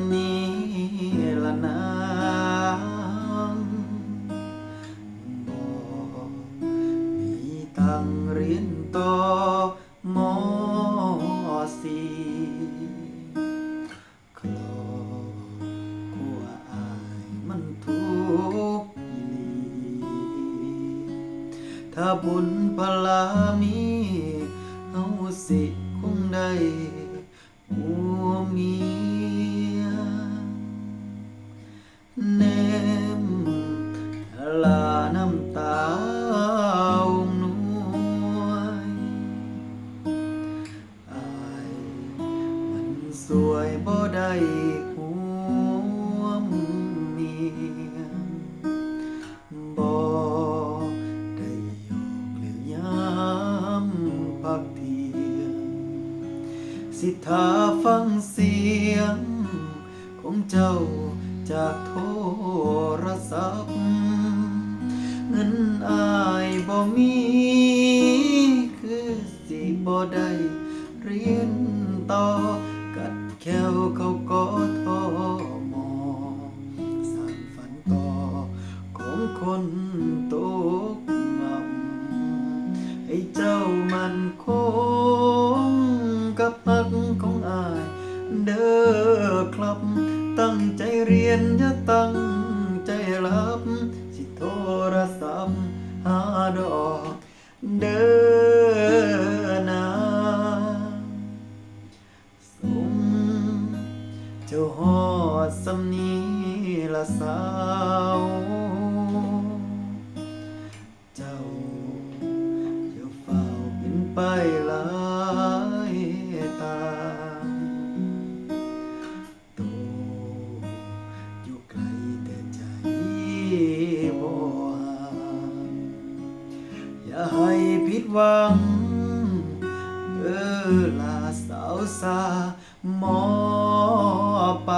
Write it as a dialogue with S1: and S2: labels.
S1: ำนีละนางบอกมีตังเรียนต่อมอสีคลอกลัวอายมันทุกข์หลี ถ้าบุญพลามี สวยบ่ได้หัวเมียบ่ได้ยกเลี้ยามพักเที่ยงสิทาฟังเสียง ของเจ้าจากโทรศัพท์เงินอายบ่มีคือสิบ่ได้เรียนต่อ เขาก็ทอมอสร้างฝันต่อของคนตกมั่มให้เจ้ามันคงกับพักของอาย เด้อครับ ตั้งใจเรียนอย่าตั้งใจรับ สิโทรศัพท์หาดอก จ้าฮอดสำนีละสาว เจ้าอย่าเฝ้าเป็นไปหลายตามโตอยู่ไกลแต่ใจบ่ห่างอย่าให้ผิดหวัง เออลาสาวสาหมอ ไป